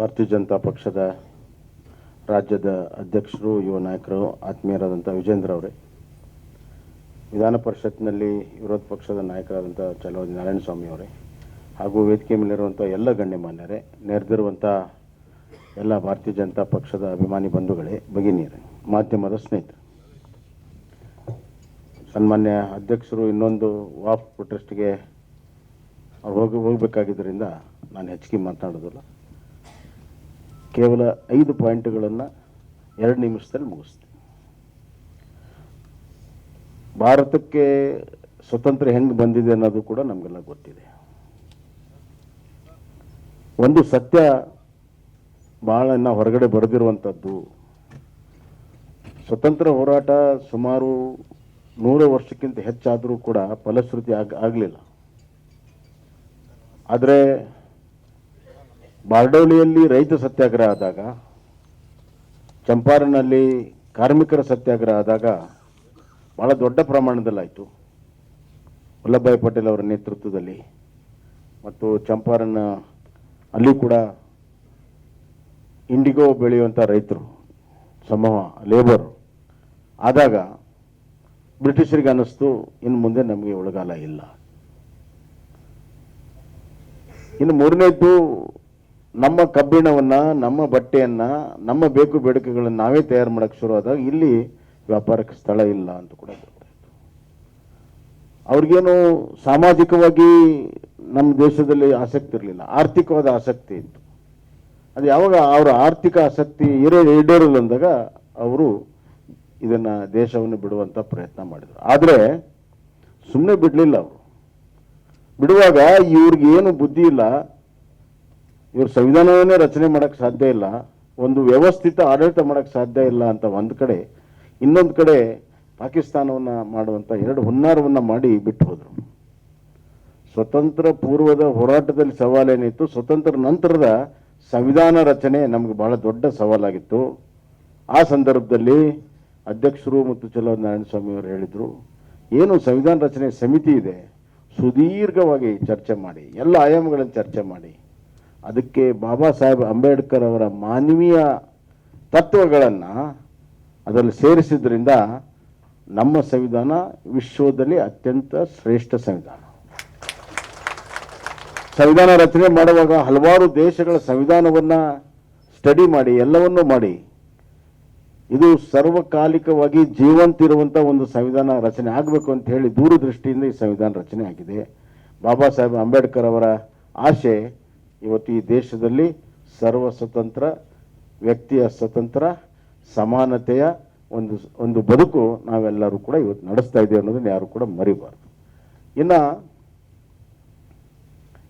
ಭಾರತೀಯ ಜನತಾ ಪಕ್ಷದ ರಾಜ್ಯದ ಅಧ್ಯಕ್ಷರು, ಯುವ ನಾಯಕರು, ಆತ್ಮೀಯರಾದಂಥ ವಿಜೇಂದ್ರ ಅವರೇ. ವಿಧಾನ ಪರಿಷತ್ನಲ್ಲಿ ವಿರೋಧ ಪಕ್ಷದ ನಾಯಕರಾದಂಥ ಚಲವಾದಿ ನಾರಾಯಣಸ್ವಾಮಿ ಅವರೇ. ಹಾಗೂ ವೇದಿಕೆ ಮೇಲಿರುವಂಥ ಎಲ್ಲ ಗಣ್ಯಮಾನ್ಯರೇ, ನೆರೆದಿರುವಂಥ ಎಲ್ಲ ಭಾರತೀಯ ಜನತಾ ಪಕ್ಷದ ಅಭಿಮಾನಿ ಬಂಧುಗಳೇ, ಭಗಿನಿಯರೇ, ಮಾಧ್ಯಮದ ಸ್ನೇಹಿತರು. ಸನ್ಮಾನ್ಯ ಅಧ್ಯಕ್ಷರು ಇನ್ನೊಂದು ವಾಫ್ ಪ್ರೊಟೆಸ್ಟ್ಗೆ ಅವ್ರು ಹೋಗಿ, ಹೋಗಬೇಕಾಗಿದ್ದರಿಂದ ನಾನು ಹೆಚ್ಚಿಗೆ ಮಾತನಾಡೋದಿಲ್ಲ. ಕೇವಲ ಐದು ಪಾಯಿಂಟ್ಗಳನ್ನು ಎರಡು ನಿಮಿಷದಲ್ಲಿ ಮುಗಿಸ್ತೀನಿ. ಭಾರತಕ್ಕೆ ಸ್ವತಂತ್ರ ಹೆಂಗೆ ಬಂದಿದೆ ಅನ್ನೋದು ಕೂಡ ನಮಗೆಲ್ಲ ಗೊತ್ತಿದೆ. ಒಂದು ಸತ್ಯ ಭಾಳ ನಾವು ಹೊರಗಡೆ ಬರೆದಿರುವಂಥದ್ದು, ಸ್ವತಂತ್ರ ಹೋರಾಟ ಸುಮಾರು ನೂರು ವರ್ಷಕ್ಕಿಂತ ಹೆಚ್ಚಾದರೂ ಕೂಡ ಫಲಶ್ರುತಿ ಆಗ, ಆಗಲಿಲ್ಲ. ಆದರೆ ಬಾರ್ಡೋಲಿಯಲ್ಲಿ ರೈತ ಸತ್ಯಾಗ್ರಹ ಆದಾಗ ಚಂಪಾರನಲ್ಲಿ ಕಾರ್ಮಿಕರ ಸತ್ಯಾಗ್ರಹ ಆದಾಗ ಭಾಳ ದೊಡ್ಡ ಪ್ರಮಾಣದಲ್ಲಾಯಿತು. ವಲ್ಲಭಭಾಯಿ ಪಟೇಲ್ ಅವರ ನೇತೃತ್ವದಲ್ಲಿ. ಮತ್ತು ಚಂಪಾರನ್ನ ಅಲ್ಲಿ ಕೂಡ ಇಂಡಿಗೋ ಬೆಳೆಯುವಂಥ ರೈತರು, ಸಮೂಹ ಲೇಬರ್ ಆದಾಗ ಬ್ರಿಟಿಷರಿಗೆ ಅನ್ನಿಸ್ತು, ಇನ್ನು ಮುಂದೆ ನಮಗೆ ಒಳಗಾಲ ಇಲ್ಲ. ಇನ್ನು ಮೂರನೇದ್ದು ನಮ್ಮ ಕಬ್ಬಿಣವನ್ನು, ನಮ್ಮ ಬಟ್ಟೆಯನ್ನು, ನಮ್ಮ ಬೇಕು ಬೇಡಿಕೆಗಳನ್ನು ನಾವೇ ತಯಾರು ಮಾಡೋಕ್ಕೆ ಶುರು ಆದಾಗ ಇಲ್ಲಿ ವ್ಯಾಪಾರಕ್ಕೆ ಸ್ಥಳ ಇಲ್ಲ ಅಂತ ಕೂಡ ಅವ್ರಿಗೇನು ಸಾಮಾಜಿಕವಾಗಿ ನಮ್ಮ ದೇಶದಲ್ಲಿ ಆಸಕ್ತಿ ಇರಲಿಲ್ಲ, ಆರ್ಥಿಕವಾದ ಆಸಕ್ತಿ ಇತ್ತು. ಅದು ಯಾವಾಗ ಅವರ ಆರ್ಥಿಕ ಆಸಕ್ತಿ ಇರೋ ಈಡೇರಲ್ಲ ಅವರು ಇದನ್ನು ದೇಶವನ್ನು ಬಿಡುವಂಥ ಪ್ರಯತ್ನ ಮಾಡಿದರು. ಆದರೆ ಸುಮ್ಮನೆ ಬಿಡಲಿಲ್ಲ ಅವರು. ಬಿಡುವಾಗ ಇವ್ರಿಗೆ ಏನು ಬುದ್ಧಿ ಇಲ್ಲ ಇವ್ರ ಸಂವಿಧಾನವನ್ನೇ ರಚನೆ ಮಾಡಕ್ ಸಾಧ್ಯ ಇಲ್ಲ, ಒಂದು ವ್ಯವಸ್ಥಿತ ಆಡಳಿತ ಮಾಡಕ್ ಸಾಧ್ಯ ಇಲ್ಲ ಅಂತ ಒಂದು ಕಡೆ, ಇನ್ನೊಂದು ಕಡೆ ಪಾಕಿಸ್ತಾನವನ್ನ ಮಾಡುವಂತ ಎರಡು ಹುನ್ನಾರವನ್ನು ಮಾಡಿ ಬಿಟ್ಟು ಹೋದರು. ಸ್ವತಂತ್ರ ಪೂರ್ವದ ಹೋರಾಟದಲ್ಲಿ ಸವಾಲೇನಿತ್ತು, ಸ್ವತಂತ್ರ ನಂತರದ ಸಂವಿಧಾನ ರಚನೆ ನಮ್ಗೆ ಬಹಳ ದೊಡ್ಡ ಸವಾಲಾಗಿತ್ತು. ಆ ಸಂದರ್ಭದಲ್ಲಿ ಅಧ್ಯಕ್ಷರು ಮತ್ತು ಚಲೋ ನಾರಾಯಣಸ್ವಾಮಿ ಅವರು ಹೇಳಿದರು, ಏನು ಸಂವಿಧಾನ ರಚನೆ ಸಮಿತಿ ಇದೆ, ಸುದೀರ್ಘವಾಗಿ ಚರ್ಚೆ ಮಾಡಿ, ಎಲ್ಲ ಆಯಾಮಗಳನ್ನು ಚರ್ಚೆ ಮಾಡಿ. ಅದಕ್ಕೆ ಬಾಬಾ ಸಾಹೇಬ್ ಅಂಬೇಡ್ಕರ್ ಅವರ ಮಾನವೀಯ ತತ್ವಗಳನ್ನು ಅದರಲ್ಲಿ ಸೇರಿಸಿದ್ರಿಂದ ನಮ್ಮ ಸಂವಿಧಾನ ವಿಶ್ವದಲ್ಲಿ ಅತ್ಯಂತ ಶ್ರೇಷ್ಠ ಸಂವಿಧಾನ. ಸಂವಿಧಾನ ರಚನೆ ಮಾಡುವಾಗ ಹಲವಾರು ದೇಶಗಳ ಸಂವಿಧಾನವನ್ನು ಸ್ಟಡಿ ಮಾಡಿ, ಎಲ್ಲವನ್ನೂ ಮಾಡಿ, ಇದು ಸರ್ವಕಾಲಿಕವಾಗಿ ಜೀವಂತ ಇರುವಂತ ಒಂದು ಸಂವಿಧಾನ ರಚನೆ ಆಗಬೇಕು ಅಂತ ಹೇಳಿ ದೂರದೃಷ್ಟಿಯಿಂದ ಈ ಸಂವಿಧಾನ ರಚನೆ ಆಗಿದೆ. ಬಾಬಾ ಸಾಹೇಬ್ ಅಂಬೇಡ್ಕರ್ ಅವರ ಆಶೆ ಇವತ್ತು ಈ ದೇಶದಲ್ಲಿ ಸರ್ವ ಸ್ವತಂತ್ರ, ವ್ಯಕ್ತಿಯ ಸ್ವತಂತ್ರ, ಸಮಾನತೆಯ ಒಂದು ಒಂದು ಬದುಕು ನಾವೆಲ್ಲರೂ ಕೂಡ ಇವತ್ತು ನಡೆಸ್ತಾ ಇದ್ದೇವೆ ಅನ್ನೋದನ್ನ ಯಾರು ಕೂಡ ಮರಿಬಾರ್ದು. ಇನ್ನ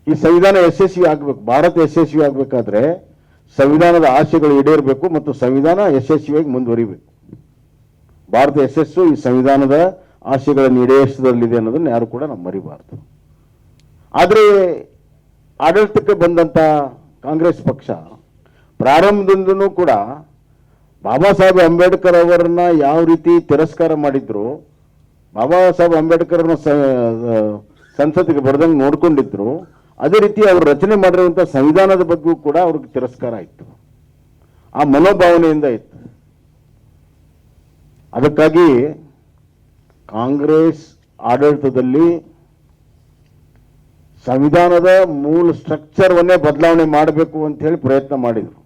ಈ ಸಂವಿಧಾನ ಯಶಸ್ವಿ ಆಗ್ಬೇಕು, ಭಾರತ ಯಶಸ್ವಿ ಆಗ್ಬೇಕಾದ್ರೆ ಸಂವಿಧಾನದ ಆಶೆಗಳು ಈಡೇರಬೇಕು ಮತ್ತು ಸಂವಿಧಾನ ಯಶಸ್ವಿಯಾಗಿ ಮುಂದುವರಿಬೇಕು. ಭಾರತ ಯಶಸ್ಸು ಈ ಸಂವಿಧಾನದ ಆಶೆಗಳನ್ನು ಈಡೇರಿಸದಲ್ಲಿದೆ ಅನ್ನೋದನ್ನ ಯಾರು ಕೂಡ ನಾವು ಮರಿಬಾರ್ದು. ಆದರೆ ಆಡಳಿತಕ್ಕೆ ಬಂದಂತ ಕಾಂಗ್ರೆಸ್ ಪಕ್ಷ ಪ್ರಾರಂಭದಿಂದನೂ ಕೂಡ ಬಾಬಾ ಸಾಹೇಬ್ ಅಂಬೇಡ್ಕರ್ ಅವರನ್ನ ಯಾವ ರೀತಿ ತಿರಸ್ಕಾರ ಮಾಡಿದ್ರು, ಬಾಬಾ ಸಾಹೇಬ್ ಅಂಬೇಡ್ಕರ್ ಸಂಸತ್ತಿಗೆ ಬರೆದಂಗೆ ನೋಡ್ಕೊಂಡಿದ್ರು, ಅದೇ ರೀತಿ ಅವರು ರಚನೆ ಮಾಡಿರುವಂಥ ಸಂವಿಧಾನದ ಬಗ್ಗೆ ಕೂಡ ಅವ್ರಿಗೆ ತಿರಸ್ಕಾರ ಆಯಿತು. ಆ ಮನೋಭಾವನೆಯಿಂದ ಇತ್ತು. ಅದಕ್ಕಾಗಿ ಕಾಂಗ್ರೆಸ್ ಆಡಳಿತದಲ್ಲಿ ಸಂವಿಧಾನದ ಮೂಲ ಸ್ಟ್ರಕ್ಚರ್ವನ್ನೇ ಬದಲಾವಣೆ ಮಾಡಬೇಕು ಅಂತ ಹೇಳಿ ಪ್ರಯತ್ನ ಮಾಡಿದ್ರು.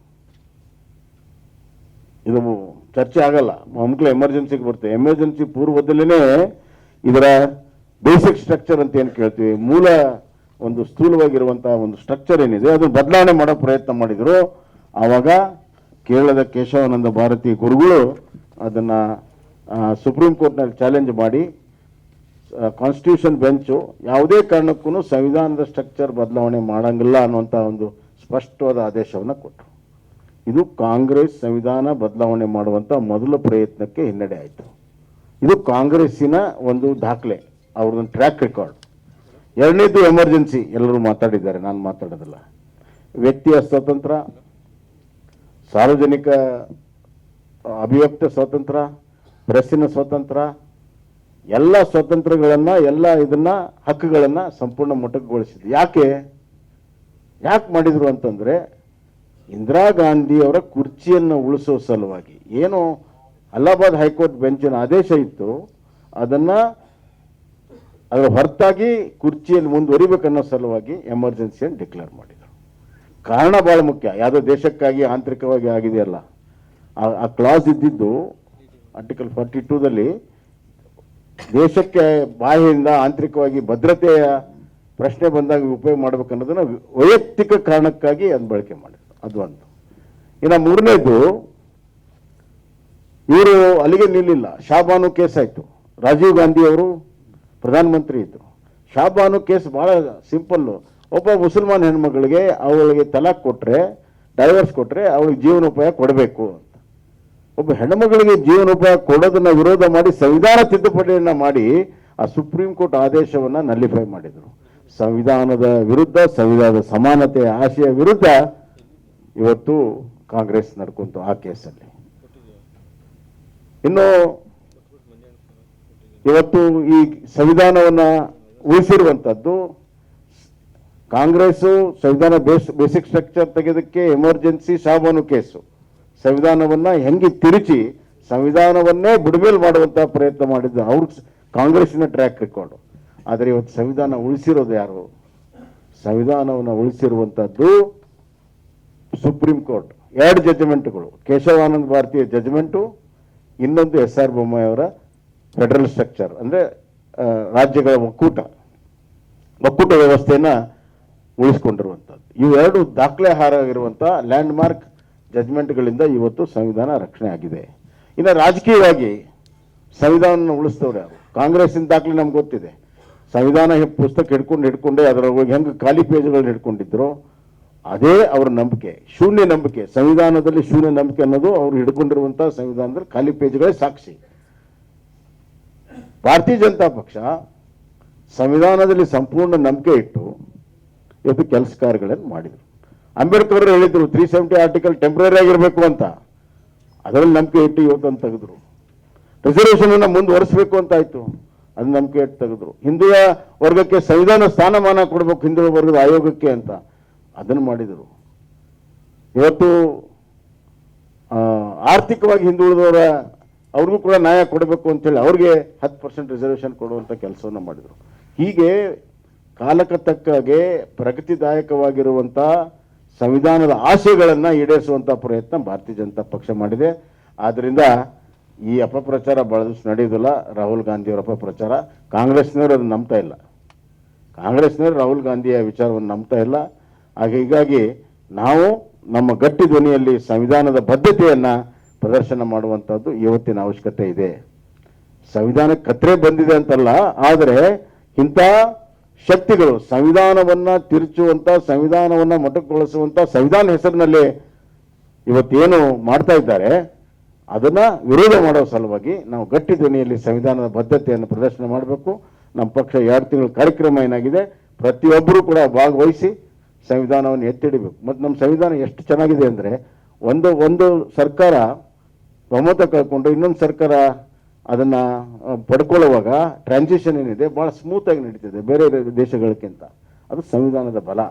ಇದು ಚರ್ಚೆ ಆಗಲ್ಲ. ಮಕ್ಕಳು ಎಮರ್ಜೆನ್ಸಿಗೆ ಬರುತ್ತೆ. ಎಮರ್ಜೆನ್ಸಿ ಪೂರ್ವದಲ್ಲೇ ಇದರ ಬೇಸಿಕ್ ಸ್ಟ್ರಕ್ಚರ್ ಅಂತ ಏನು ಕೇಳ್ತೀವಿ? ಮೂಲ ಒಂದು ಸ್ಥೂಲವಾಗಿರುವಂತಹ ಒಂದು ಸ್ಟ್ರಕ್ಚರ್ ಏನಿದೆ, ಅದನ್ನು ಬದಲಾವಣೆ ಮಾಡೋ ಪ್ರಯತ್ನ ಮಾಡಿದ್ರು. ಆವಾಗ ಕೇರಳದ ಕೇಶವಾನಂದ ಭಾರತಿ ಗುರುಗಳು ಅದನ್ನ ಸುಪ್ರೀಂ ಕೋರ್ಟ್ನಲ್ಲಿ ಚಾಲೆಂಜ್ ಮಾಡಿ ಕಾನ್ಸ್ಟಿಟ್ಯೂಷನ್ ಬೆಂಚು ಯಾವುದೇ ಕಾರಣಕ್ಕೂ ಸಂವಿಧಾನದ ಸ್ಟ್ರಕ್ಚರ್ ಬದಲಾವಣೆ ಮಾಡಂಗಿಲ್ಲ ಅನ್ನುವಂಥ ಒಂದು ಸ್ಪಷ್ಟವಾದ ಆದೇಶವನ್ನು ಕೊಟ್ಟರು ಇದು ಕಾಂಗ್ರೆಸ್ ಸಂವಿಧಾನ ಬದಲಾವಣೆ ಮಾಡುವಂಥ ಮೊದಲ ಪ್ರಯತ್ನಕ್ಕೆ ಹಿನ್ನಡೆ ಆಯಿತು. ಇದು ಕಾಂಗ್ರೆಸ್ಸಿನ ಒಂದು ದಾಖಲೆ, ಅವ್ರದ್ದು ಟ್ರ್ಯಾಕ್ ರೆಕಾರ್ಡ್ ಎರಡನೇದು ಎಮರ್ಜೆನ್ಸಿ ಎಲ್ಲರೂ ಮಾತಾಡಿದ್ದಾರೆ, ನಾನು ಮಾತಾಡೋದಿಲ್ಲ. ವ್ಯಕ್ತಿಯ ಸ್ವಾತಂತ್ರ್ಯ ಸಾರ್ವಜನಿಕ ಅಭಿವ್ಯಕ್ತ ಸ್ವಾತಂತ್ರ್ಯ ಪ್ರೆಸ್ಸಿನ ಸ್ವಾತಂತ್ರ್ಯ ಎಲ್ಲ ಸ್ವಾತಂತ್ರ್ಯಗಳನ್ನ ಎಲ್ಲ ಇದನ್ನ, ಹಕ್ಕುಗಳನ್ನ ಸಂಪೂರ್ಣ ಮೊಟಕುಗೊಳಿಸಿದ್ರು ಯಾಕೆ? ಯಾಕೆ ಮಾಡಿದ್ರು ಅಂತಂದ್ರೆ, ಇಂದಿರಾ ಗಾಂಧಿ ಅವರ ಕುರ್ಚಿಯನ್ನು ಉಳಿಸೋ ಸಲುವಾಗಿ. ಏನು? ಅಲಹಾಬಾದ್ ಹೈಕೋರ್ಟ್ ಬೆಂಚಿನ ಆದೇಶ ಇತ್ತು. ಅದನ್ನ ಅದರ ಹೊರತಾಗಿ ಕುರ್ಚಿಯಲ್ಲಿ ಮುಂದುವರಿಬೇಕನ್ನೋ ಸಲುವಾಗಿ ಎಮರ್ಜೆನ್ಸಿಯನ್ನು ಡಿಕ್ಲೇರ್ ಮಾಡಿದರು. ಕಾರಣ ಬಹಳ ಮುಖ್ಯ. ಯಾವುದೋ ದೇಶಕ್ಕಾಗಿ, ಆಂತರಿಕವಾಗಿ ಆಗಿದೆಯಲ್ಲ. ಆ ಕ್ಲಾಸ್ ಇದ್ದಿದ್ದು ಆರ್ಟಿಕಲ್ ಫಾರ್ಟಿ ಟೂದಲ್ಲಿ ದೇಶಕ್ಕೆ ಬಾಹ್ಯದಿಂದ ಆಂತರಿಕವಾಗಿ ಭದ್ರತೆಯ ಪ್ರಶ್ನೆ ಬಂದಾಗ ಉಪಯೋಗ ಮಾಡ್ಬೇಕನ್ನೋದನ್ನ ವೈಯಕ್ತಿಕ ಕಾರಣಕ್ಕಾಗಿ ಅದನ್ನ ಬಳಕೆ ಮಾಡಿದ್ರು. ಅದು ಒಂದು. ಇನ್ನು ಮೂರನೇದು, ಇವರು ಅಲ್ಲಿಗೆ ನಿಲ್ಲಿಲ್ಲ. ಶಾಬಾನು ಕೇಸ್ ಆಯಿತು. ರಾಜೀವ್ ಗಾಂಧಿ ಅವರು ಪ್ರಧಾನಮಂತ್ರಿ ಇದ್ರು. ಶಾಬಾನು ಕೇಸ್ ಬಹಳ ಸಿಂಪಲ್ಲು. ಒಬ್ಬ ಮುಸಲ್ಮಾನ್ ಹೆಣ್ಮಗಳಿಗೆ ಅವಳಿಗೆ ತಲಾಖ್ ಕೊಟ್ರೆ, ಡೈವರ್ಸ್ ಕೊಟ್ರೆ ಅವಳಿಗೆ ಜೀವನೋಪಾಯ ಕೊಡಬೇಕು ಒಬ್ಬ ಹೆಣ್ಮಗಳಿಗೆ ಜೀವನೋಪಾಯ ಕೊಡೋದನ್ನ ವಿರೋಧ ಮಾಡಿ ಸಂವಿಧಾನ ತಿದ್ದುಪಡಿಯನ್ನ ಮಾಡಿ ಆ ಸುಪ್ರೀಂ ಕೋರ್ಟ್ ಆದೇಶವನ್ನ ನಲ್ಲಿಫೈ ಮಾಡಿದರು. ಸಂವಿಧಾನದ ವಿರುದ್ಧ, ಸಂವಿಧಾನದ ಸಮಾನತೆಯ ಆಶಯ ವಿರುದ್ಧ ಇವತ್ತು ಕಾಂಗ್ರೆಸ್ ನಡ್ಕೊಂತು ಆ ಕೇಸಲ್ಲಿ. ಇನ್ನು ಇವತ್ತು ಈ ಸಂವಿಧಾನವನ್ನ ಉಳಿಸಿರುವಂತದ್ದು ಕಾಂಗ್ರೆಸ್ ಸಂವಿಧಾನ ಬೇಸ್, ಬೇಸಿಕ್ ಸ್ಟ್ರಕ್ಚರ್ ತೆಗೆದಕ್ಕೆ ಎಮರ್ಜೆನ್ಸಿ ಸಾಬಾನು ಕೇಸು. ಸಂವಿಧಾನವನ್ನ ಹೆಂಗೆ ತಿರುಚಿ ಸಂವಿಧಾನವನ್ನೇ ಬುಡಮೇಲು ಮಾಡುವಂತ ಪ್ರಯತ್ನ ಮಾಡಿದ್ದು ಅವ್ರ ಕಾಂಗ್ರೆಸ್ನ ಟ್ರ್ಯಾಕ್ ರೆಕಾರ್ಡ್ ಆದರೆ ಇವತ್ತು ಸಂವಿಧಾನ ಉಳಿಸಿರೋದು ಯಾರು? ಸಂವಿಧಾನವನ್ನು ಉಳಿಸಿರುವಂಥದ್ದು ಸುಪ್ರೀಂ ಕೋರ್ಟ್. ಎರಡು ಜಜ್ಮೆಂಟ್ಗಳು. ಕೇಶವಾನಂದ ಭಾರತೀಯ ಜಜ್ಮೆಂಟು, ಇನ್ನೊಂದು ಎಸ್ ಆರ್ ಬೊಮ್ಮಾಯಿ ಅವರ ಫೆಡರಲ್ ಸ್ಟ್ರಕ್ಚರ್. ಅಂದ್ರೆ ರಾಜ್ಯಗಳ ಒಕ್ಕೂಟ. ಒಕ್ಕೂಟ ವ್ಯವಸ್ಥೆಯನ್ನ ಉಳಿಸ್ಕೊಂಡಿರುವಂಥದ್ದು ಇವೆರಡು ದಾಖಲೆ ಹಾರಾಗಿರುವಂಥ ಲ್ಯಾಂಡ್ ಮಾರ್ಕ್ ಜಡ್ಜ್ಮೆಂಟ್ಗಳಿಂದ ಇವತ್ತು ಸಂವಿಧಾನ ರಕ್ಷಣೆ ಆಗಿದೆ. ಇನ್ನು ರಾಜಕೀಯವಾಗಿ ಸಂವಿಧಾನ ಉಳಿಸ್ತವ್ರೆ ಕಾಂಗ್ರೆಸ್ಸಿನ ದಾಖಲೆ ನಮ್ಗೆ ಗೊತ್ತಿದೆ. ಸಂವಿಧಾನ ಪುಸ್ತಕ ಹಿಡ್ಕೊಂಡು ಹಿಡ್ಕೊಂಡೆ ಅದರ ಹೆಂಗೆ ಖಾಲಿ ಪೇಜ್ಗಳನ್ನ ಹಿಡ್ಕೊಂಡಿದ್ರು, ಅದೇ ಅವ್ರ ನಂಬಿಕೆ, ಶೂನ್ಯ ನಂಬಿಕೆ. ಸಂವಿಧಾನದಲ್ಲಿ ಶೂನ್ಯ ನಂಬಿಕೆ ಅನ್ನೋದು ಅವ್ರು ಹಿಡ್ಕೊಂಡಿರುವಂಥ ಸಂವಿಧಾನದಲ್ಲಿ ಖಾಲಿ ಪೇಜ್ಗಳೇ ಸಾಕ್ಷಿ. ಭಾರತೀಯ ಜನತಾ ಪಕ್ಷ ಸಂವಿಧಾನದಲ್ಲಿ ಸಂಪೂರ್ಣ ನಂಬಿಕೆ ಇಟ್ಟು ಇವತ್ತು ಕೆಲಸ ಕಾರ್ಯಗಳನ್ನು ಮಾಡಿದರು. ಅಂಬೇಡ್ಕರ್ ಅವರು ಹೇಳಿದ್ರು ತ್ರೀ ಸೆವೆಂಟಿ ಆರ್ಟಿಕಲ್ ಟೆಂಪ್ರರಿ ಆಗಿರಬೇಕು ಅಂತ. ಅದರಲ್ಲಿ ನಂಬಿಕೆ ಇಟ್ಟು ಇವತ್ತನ್ನು ತೆಗೆದ್ರು. ರಿಸರ್ವೇಷನ್ ಅನ್ನು ಮುಂದುವರಿಸಬೇಕು ಅಂತ ಆಯ್ತು. ಅದು ನಂಬಿಕೆ ಇಟ್ಟು ತೆಗೆದ್ರು. ಹಿಂದೂ ವರ್ಗಕ್ಕೆ ಸಂವಿಧಾನ ಸ್ಥಾನಮಾನ ಕೊಡಬೇಕು ಹಿಂದೂ ವರ್ಗದ ಆಯೋಗಕ್ಕೆ ಅಂತ ಅದನ್ನು ಮಾಡಿದರು. ಇವತ್ತು ಆರ್ಥಿಕವಾಗಿ ಹಿಂದುಳಿದವರ ಅವ್ರಿಗೂ ಕೂಡ ನ್ಯಾಯ ಕೊಡಬೇಕು ಅಂತೇಳಿ ಅವ್ರಿಗೆ ಹತ್ತು ಪರ್ಸೆಂಟ್ ರಿಸರ್ವೇಷನ್ ಕೊಡುವಂಥ ಕೆಲಸವನ್ನು ಮಾಡಿದರು. ಹೀಗೆ ಕಾಲಕ್ಕೆ ತಕ್ಕಾಗೆ ಪ್ರಗತಿದಾಯಕವಾಗಿರುವಂಥ ಸಂವಿಧಾನದ ಆಶಯಗಳನ್ನು ಈಡೇರಿಸುವಂಥ ಪ್ರಯತ್ನ ಭಾರತೀಯ ಜನತಾ ಪಕ್ಷ ಮಾಡಿದೆ. ಆದ್ದರಿಂದ ಈ ಅಪಪ್ರಚಾರ ಬಳದಷ್ಟು ನಡೆಯೋದಿಲ್ಲ ರಾಹುಲ್ ಗಾಂಧಿಯವರ ಅಪಪ್ರಚಾರ. ಕಾಂಗ್ರೆಸ್ನವರು ಅದನ್ನು ನಂಬ್ತಾ ಇಲ್ಲ. ಕಾಂಗ್ರೆಸ್ನವರು ರಾಹುಲ್ ಗಾಂಧಿಯ ವಿಚಾರವನ್ನು ನಂಬ್ತಾ ಇಲ್ಲ. ಹಾಗೆ ಹೀಗಾಗಿ ನಾವು ನಮ್ಮ ಗಟ್ಟಿ ಧ್ವನಿಯಲ್ಲಿ ಸಂವಿಧಾನದ ಬದ್ಧತೆಯನ್ನು ಪ್ರದರ್ಶನ ಮಾಡುವಂಥದ್ದು ಇವತ್ತಿನ ಅವಶ್ಯಕತೆ ಇದೆ. ಸಂವಿಧಾನಕ್ಕೆ ಕತ್ರೆ ಬಂದಿದೆ ಅಂತಲ್ಲ, ಆದರೆ ಇಂಥ ಶಕ್ತಿಗಳು, ಸಂವಿಧಾನವನ್ನ ತಿರುಚುವಂತ, ಸಂವಿಧಾನವನ್ನ ಮಟಕೊಳಿಸುವಂತ ಸಂವಿಧಾನ ಹೆಸರಿನಲ್ಲಿ ಇವತ್ತೇನು ಮಾಡ್ತಾ ಇದ್ದಾರೆ, ಅದನ್ನ ವಿರೋಧ ಮಾಡೋ ಸಲುವಾಗಿ ನಾವು ಗಟ್ಟಿ ಧ್ವನಿಯಲ್ಲಿ ಸಂವಿಧಾನದ ಬದ್ಧತೆಯನ್ನು ಪ್ರದರ್ಶನ ಮಾಡಬೇಕು. ನಮ್ಮ ಪಕ್ಷ ಎರಡು ತಿಂಗಳ ಕಾರ್ಯಕ್ರಮ ಏನಾಗಿದೆ, ಪ್ರತಿಯೊಬ್ಬರು ಕೂಡ ಭಾಗವಹಿಸಿ ಸಂವಿಧಾನವನ್ನು ಎತ್ತಿಡಬೇಕು. ಮತ್ತು ನಮ್ಮ ಸಂವಿಧಾನ ಎಷ್ಟು ಚೆನ್ನಾಗಿದೆ ಅಂದರೆ, ಒಂದು ಒಂದು ಸರ್ಕಾರ ಬಹುಮತ ಕಳ್ಕೊಂಡು ಇನ್ನೊಂದು ಸರ್ಕಾರ ಅದನ್ನ ಪಡ್ಕೊಳ್ಳುವಾಗ ಟ್ರಾನ್ಸಿಷನ್ ಏನಿದೆ, ಬಹಳ ಸ್ಮೂತಾಗಿ ನಡೀತಿದೆ, ಬೇರೆ ದೇಶಗಳಕ್ಕಿಂತ ಅದು ಸಂವಿಧಾನದ ಬಲ.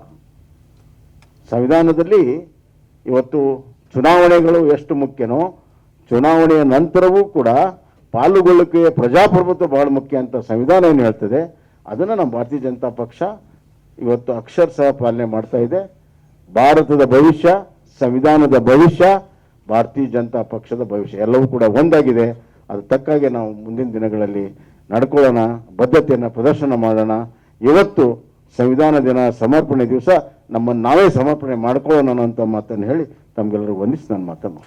ಸಂವಿಧಾನದಲ್ಲಿ ಇವತ್ತು ಚುನಾವಣೆಗಳು ಎಷ್ಟು ಮುಖ್ಯನೋ, ಚುನಾವಣೆಯ ನಂತರವೂ ಕೂಡ ಪಾಲುಗೊಳ್ಳಿಕೆ ಪ್ರಜಾಪ್ರಭುತ್ವ ಬಹಳ ಮುಖ್ಯ ಅಂತ ಸಂವಿಧಾನ ಏನು ಹೇಳ್ತದೆ, ಅದನ್ನು ನಮ್ಮ ಭಾರತೀಯ ಜನತಾ ಪಕ್ಷ ಇವತ್ತು ಅಕ್ಷರಶಃ ಪಾಲನೆ ಮಾಡ್ತಾ ಇದೆ. ಭಾರತದ ಭವಿಷ್ಯ, ಸಂವಿಧಾನದ ಭವಿಷ್ಯ, ಭಾರತೀಯ ಜನತಾ ಪಕ್ಷದ ಭವಿಷ್ಯ, ಎಲ್ಲವೂ ಕೂಡ ಒಂದಾಗಿದೆ. ಅದು ತಕ್ಕಾಗೆ ನಾವು ಮುಂದಿನ ದಿನಗಳಲ್ಲಿ ನಡ್ಕೊಳ್ಳೋಣ, ಬದ್ಧತೆಯನ್ನು ಪ್ರದರ್ಶನ ಮಾಡೋಣ ಇವತ್ತು ಸಂವಿಧಾನ ದಿನ, ಸಮರ್ಪಣೆ ದಿವಸ, ನಮ್ಮನ್ನು ನಾವೇ ಸಮರ್ಪಣೆ ಮಾಡ್ಕೊಳ್ಳೋಣ ಅಂತ ಮಾತನ್ನು ಹೇಳಿ ತಮಗೆಲ್ಲರೂ ವಂದಿಸಿ ನನ್ನ ಮಾತನ್ನು.